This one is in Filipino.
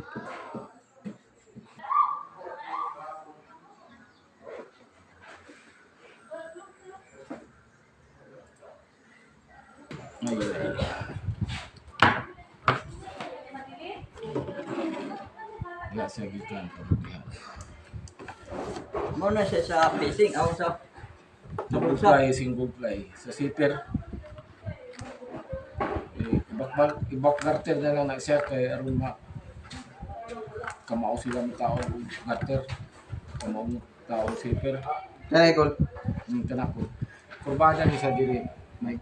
Wala sa gikan kabutihan. Muna siya sa facing ako sa double fly, single fly. Sa sitter, eh, ibak-ibak kartel na lang nag-set kay Aruma kamao sila ng tao og garter. Kamao ng tao sitter. Kaya ko Yung tanako. Kurbada ni sa diri. May